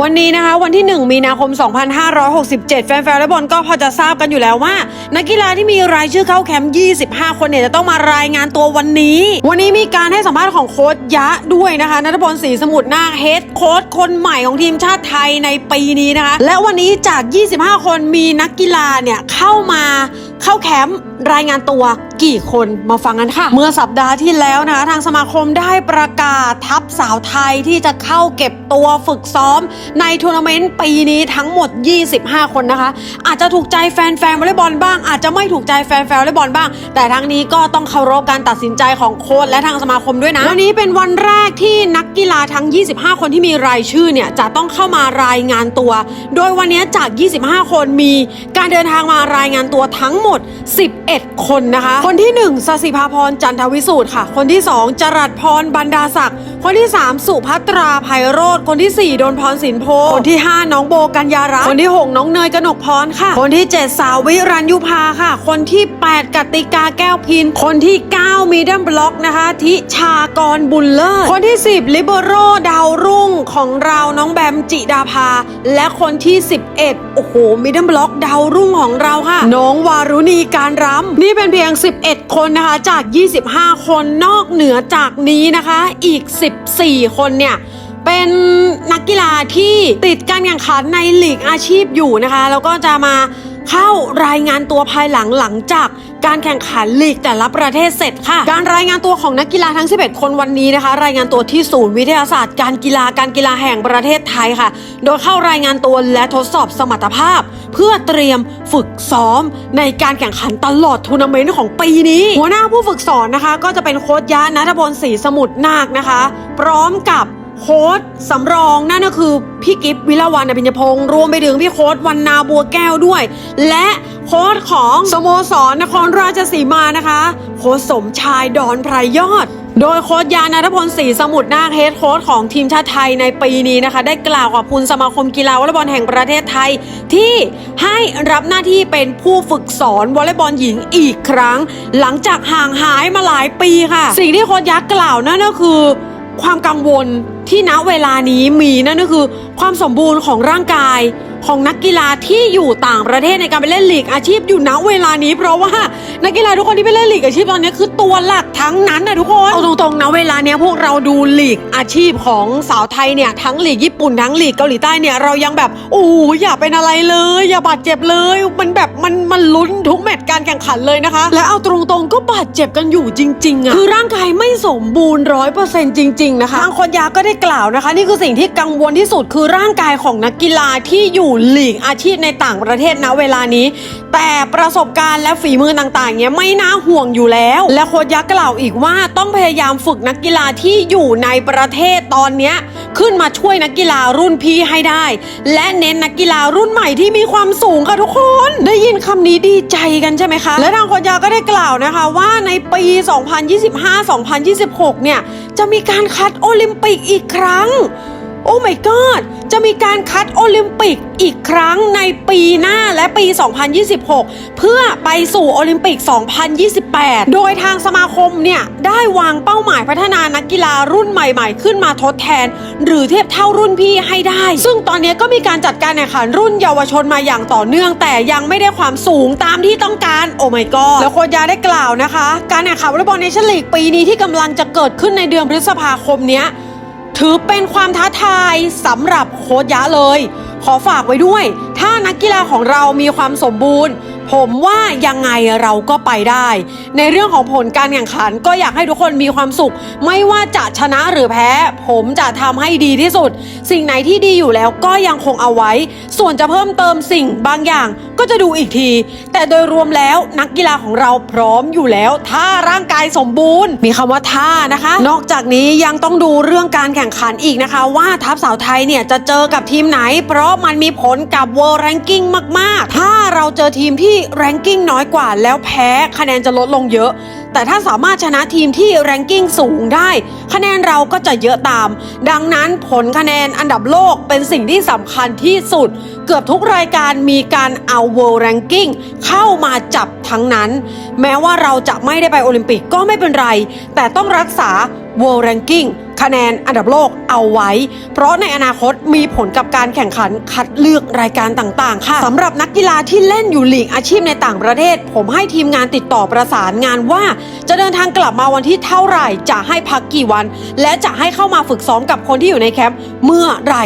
วันนี้นะคะวันที่ 1 มีนาคม 2567 แฟนๆวอลเลย์บอลก็พอจะทราบกันอยู่แล้วว่า นักกีฬาที่มีรายชื่อเข้าแคมป์ 25 คนเนี่ยจะต้องมารายงานตัววันนี้ วันนี้มีการให้สัมภาษณ์ของโค้ชยะด้วยนะคะนัทพลศรีสมุทรนาคเฮดโค้ชคนใหม่ของทีมชาติไทยในปีนี้นะคะ และวันนี้จาก 25 คนมีนักกีฬาเนี่ยเข้ามา เข้าแคมป์รายงานตัวกี่คนมาฟังกันค่ะ เมื่อสัปดาห์ที่แล้วนะคะทางสมาคมได้ประกาศทัพสาวไทยที่จะเข้าเก็บตัวฝึกซ้อม ในทัวร์นาเมนต์ปีนี้ทั้งหมด 25 คนนะคะ อาจจะถูกใจแฟนแฟนวอลเลย์บอลบ้าง อาจจะไม่ถูกใจแฟนแฟนวอลเลย์บอลบ้าง แต่ทั้งนี้ก็ต้องเคารพการตัดสินใจของโค้ชและทางสมาคมด้วยนะวันนี้เป็นวันแรกที่นักกีฬาทั้ง 25 คนที่มีรายชื่อเนี่ยจะต้องเข้ามารายงานตัว โดยวันนี้จาก 25 คนมีการเดินทางมารายงานตัวทั้งหมด11 คนนะคะ คนที่ 1สศิภาพรจันทวิสูตรค่ะ คนที่ 2 จรัสพรบรรดาศักดิ์คนที่ 3 สุภัตราไพโรธคนที่ 4 โดนพรสินโพคนที่ 5 น้องโบกัญญารัตคนที่ 6 น้องเนยกนกพรค่ะ คนที่ 7 สาววิรัญยุภาค่ะ คนที่ 8กติกาแก้วพิน คนที่ 9 มีดัมบล็อกนะคะทิชากรบุญเลิศคนที่ 10 ลิเบโรดาวรุ่งของเราน้องแบมจิดาภาและคนที่ 11โอ้โหมิดเดิลบล็อกดาวรุ่งของเราค่ะ น้องวารุณีการรำนี่เป็นเพียง 11 คนนะคะ จาก 25 คนนอกเหนือจากนี้นะคะ อีก 14 คนเนี่ยเป็นนักกีฬาที่ติดการแข่งขันในหลีกอาชีพอยู่นะคะ แล้วก็จะมาเข้ารายงานตัวภายหลังหลังจาก การแข่งขันลีกแต่ละประเทศเสร็จค่ะ การรายงานตัวของนักกีฬาทั้ง 11 คนวันนี้นะคะ รายงานตัวที่ศูนย์วิทยาศาสตร์ การกีฬาการกีฬาแห่งประเทศไทยค่ะ โดยเข้ารายงานตัวและทดสอบสมรรถภาพ เพื่อเตรียมฝึกซ้อม ในการแข่งขันตลอดทัวร์นาเมนต์ของปีนี้ หัวหน้าผู้ฝึกสอนนะคะ ก็จะเป็นโค้ชยะนัทพลศรีสมุทรนาคนะคะ พร้อมกับโค้ดสำรองนั่นก็คือพี่กิฟวิลาวันอภิญญพงศ์รวมไปถึงพี่โค้ดวันนาบัวแก้วด้วย และ โค้ดของสโมสรนครราชสีมานะคะ โค้ดสมชายดอนไพรยอด โดยโค้ดยานัทพลศรีสมุทรนาคเฮดโค้ดของทีมชาติไทยในปีนี้นะคะ ได้กล่าวขอบคุณสมาคมกีฬาวอลเลย์บอลแห่งประเทศไทย ที่ให้รับหน้าที่เป็นผู้ฝึกสอนวอลเลย์บอลหญิงอีกครั้ง หลังจากห่างหายมาหลายปีค่ะ สิ่งที่โค้ดยักษ์กล่าวนั่นก็คือความกังวล ที่ณเวลานี้มีนั่นก็คือความสมบูรณ์ของร่างกายของนักกีฬาที่อยู่ต่างประเทศในการไปเล่นลีกอาชีพอยู่ณเวลานี้ เพราะว่านักกีฬาทุกคนที่ไปเล่นลีกอาชีพตอนนี้คือ ตัวหลักทั้งนั้นนะทุกคนเอาตรงๆนะเวลาเนี้ยพวกเราดูหลีกอาชีพของสาวไทยเนี่ยทั้งหลีกญี่ปุ่นทั้งหลีกเกาหลีใต้เนี่ยเรายังแบบโอ้ยอย่าเป็นอะไรเลย อย่าบาดเจ็บเลย มันแบบมันมันลุ้นทุกแมตช์การแข่งขันเลยนะคะ และเอาตรงๆก็บาดเจ็บกันอยู่จริงๆอะคือร่างกายไม่สมบูรณ์ร้อยเปอร์เซ็นต์จริงๆนะคะทางคนยาก็ได้กล่าวนะคะ นี่คือสิ่งที่กังวลที่สุดคือร่างกายของนักกีฬาที่อยู่หลีกอาชีพในต่างประเทศณเวลานี้ แต่ประสบการณ์และฝีมือต่างๆเนี่ยไม่น่าห่วงอยู่แล้ว และโค้ชยักษ์กล่าวอีกว่าต้องพยายามฝึกนักกีฬาที่อยู่ในประเทศตอนเนี้ยขึ้นมาช่วยนักกีฬารุ่นพี่ให้ได้ และเน้นนักกีฬารุ่นใหม่ที่มีความสูงค่ะทุกคน ได้ยินคำนี้ดีใจกันใช่ไหมคะ และทางโค้ชยักษ์ก็ได้กล่าวนะคะว่าในปี 2025-2026 เนี่ยจะมีการคัดโอลิมปิกอีกครั้ง โอ้ my god จะมีการคัดโอลิมปิกอีกครั้งในปีหน้าและปี 2026 เพื่อไปสู่โอลิมปิก 2028 โดยทางสมาคมเนี่ย ได้วางเป้าหมายพัฒนานักกีฬารุ่นใหม่ๆ ขึ้นมาทดแทน หรือเทียบเท่ารุ่นพี่ให้ได้ ซึ่งตอนนี้ก็มีการจัดการแข่งขันรุ่นเยาวชนมาอย่างต่อเนื่อง แต่ยังไม่ได้ความสูงตามที่ต้องการโอ้ my god แล้วโค้ชยาได้กล่าวนะคะ การแข่งขันวอลเลย์บอลเนชั่นลีกปีนี้ที่กำลังจะเกิดขึ้นในเดือนพฤษภาคมเนี้ย ถือเป็นความท้าทายสำหรับโค้ชยะเลย ขอฝากไว้ด้วย ถ้านักกีฬาของเรามีความสมบูรณ์ ผมว่ายังไงเราก็ไปได้ ในเรื่องของผลการแข่งขันก็อยากให้ทุกคนมีความสุข ไม่ว่าจะชนะหรือแพ้ ผมจะทำให้ดีที่สุด สิ่งไหนที่ดีอยู่แล้วก็ยังคงเอาไว้ ส่วนจะเพิ่มเติมสิ่งบางอย่าง ก็จะดูอีกที แต่โดยรวมแล้วนักกีฬาของเราพร้อมอยู่แล้ว ถ้าร่างกายสมบูรณ์ มีคำว่าท่านะคะ นอกจากนี้ยังต้องดูเรื่องการแข่งขันอีกนะคะ ว่าทัพสาวไทยเนี่ยจะเจอกับทีมไหน เพราะมันมีผลกับ World Ranking มาก ๆ ถ้าเราเจอทีมที่ Ranking น้อยกว่าแล้วแพ้คะแนนจะลดลงเยอะ แต่ถ้าสามารถชนะทีมที่แรงกิ้งสูงได้ คะแนนเราก็จะเยอะตาม ดังนั้นผลคะแนนอันดับโลกเป็นสิ่งที่สำคัญที่สุด เกือบทุกรายการมีการเอา World Ranking เข้ามาจับทั้งนั้น แม้ว่าเราจะไม่ได้ไปโอลิมปิกก็ไม่เป็นไร แต่ต้องรักษา World Ranking คะแนนอันดับโลกเอาไว้ เพราะในอนาคตมีผลกับการแข่งขันคัดเลือกรายการต่างๆ ค่ะสำหรับนักกีฬาที่เล่นอยู่ลีกอาชีพในต่างประเทศ ผมให้ทีมงานติดต่อประสานงานว่า จะเดินทางกลับมาวันที่เท่าไหร่ จะให้พักกี่วัน และจะให้เข้ามาฝึกซ้อมกับคนที่อยู่ในแคมป์เมื่อไหร่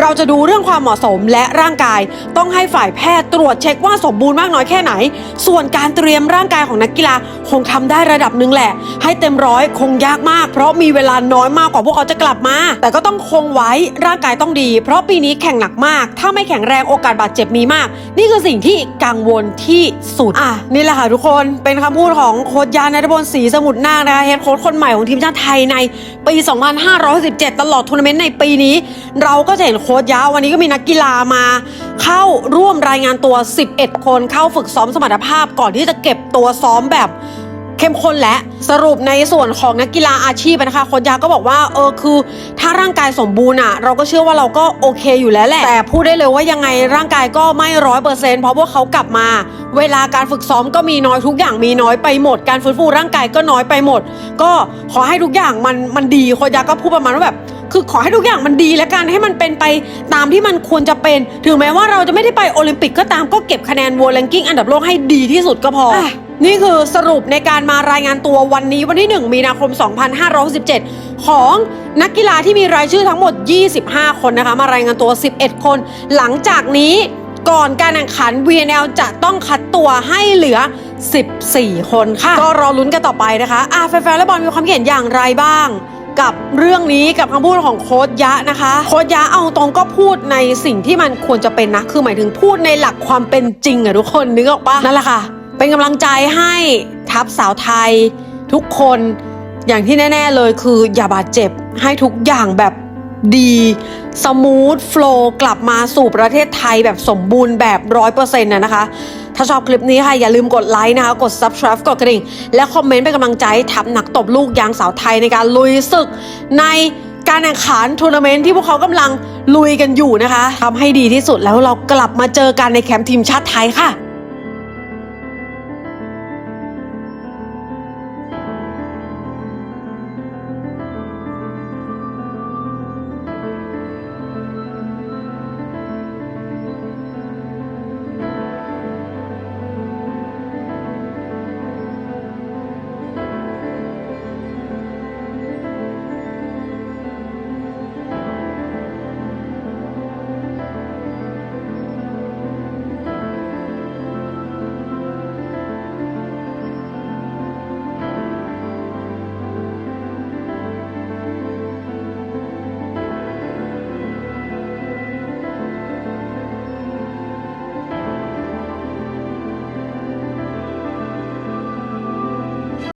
เราจะดูเรื่องความเหมาะสมและร่างกาย ต้องให้ฝ่ายแพทย์ตรวจเช็คว่าสมบูรณ์มากน้อยแค่ไหน ส่วนการเตรียมร่างกายของนักกีฬาคงทำได้ระดับหนึ่งแหละ ให้เต็มร้อยคงยากมาก เพราะมีเวลาน้อยมากกว่าพวกเขาจะกลับมา แต่ก็ต้องคงไว้ร่างกายต้องดี เพราะปีนี้แข่งหนักมาก ถ้าไม่แข็งแรงโอกาสบาดเจ็บมีมาก นี่คือสิ่งที่กังวลที่สุดอะนี่แหละค่ะทุกคนเป็นคำพูดของโค้ชยานนทบลศรีสมุทรนาคนะคะเฮดโค้ชคนใหม่ของทีมชาติไทยในปี 2517 ตลอดทัวร์นาเมนต์ในปีนี้ เราก็จะเห็นโค้ชยาวันนี้ก็มีนักกีฬามา เข้าร่วมรายงานตัว 11 คนเข้าฝึกซ้อมสมรรถภาพก่อนที่จะเก็บตัวซ้อมแบบ เข้มข้นและสรุปในส่วนของนักกีฬาอาชีพนะคะโค้ชยาก็บอกว่าเออคือ ถ้าร่างกายสมบูรณ์อะ เราก็เชื่อว่าเราก็โอเคอยู่แล้วแหละแต่พูดได้เลยว่ายังไงร่างกายก็ไม่ร้อยเปอร์เซ็นต์เพราะว่าเขากลับมา เวลาการฝึกซ้อมก็มีน้อยทุกอย่างมีน้อยไปหมด การฟื้นฟูร่างกายก็น้อยไปหมด ก็ขอให้ทุกอย่างมันมันดีโค้ชยาก็พูดประมาณว่าแบบคือขอให้ทุกอย่างมันดีและกันให้มันเป็นไปตามที่มันควรจะเป็น ถึงแม้ว่าเราจะไม่ได้ไปโอลิมปิกก็ตามก็เก็บคะแนน World Ranking อันดับโลกให้ดีที่สุดก็พออ นี่คือสรุปในการมารายงานตัววันนี้วันที่ 1 มีนาคม 2567 ของนักกีฬาที่มีรายชื่อทั้งหมด 25 คนนะคะ มารายงานตัว 11 คน หลังจากนี้ก่อนการแข่งขัน VNL จะต้องคัดตัวให้เหลือ 14 คนค่ะ ก็รอลุ้นกันต่อไปนะคะอะแฟนๆและบอลมีความเห็นอย่างไรบ้าง กับเรื่องนี้กับคำพูดของโค้ชยะนะคะ โค้ชยะเอาตรงก็พูดในสิ่งที่มันควรจะเป็นนะ คือหมายถึงพูดในหลักความเป็นจริงอะทุกคนนึกออกปะนั่นแหละค่ะ เป็นกำลังใจให้ทัพสาวไทย ทุกคนอย่างที่แน่ ๆเลยคืออย่าบาดเจ็บให้ทุกอย่างแบบดีสมูทโฟล์กลับมาสู่ประเทศไทยแบบสมบูรณ์แบบร้อยเปอร์เซ็นต์นะคะ ถ้าชอบคลิปนี้ค่ะ อย่าลืมกดไลค์นะคะ กด subscribe กดกระดิ่ง และคอมเมนต์เป็นกำลังใจทับหนักตบลูกยางสาวไทยในการลุยศึก ในการแข่งขันทัวร์นาเมนต์ที่พวกเขากำลังลุยกันอยู่นะคะทำให้ดีที่สุดแล้วเรากลับมาเจอกันในแคมป์ทีมชาติไทยค่ะ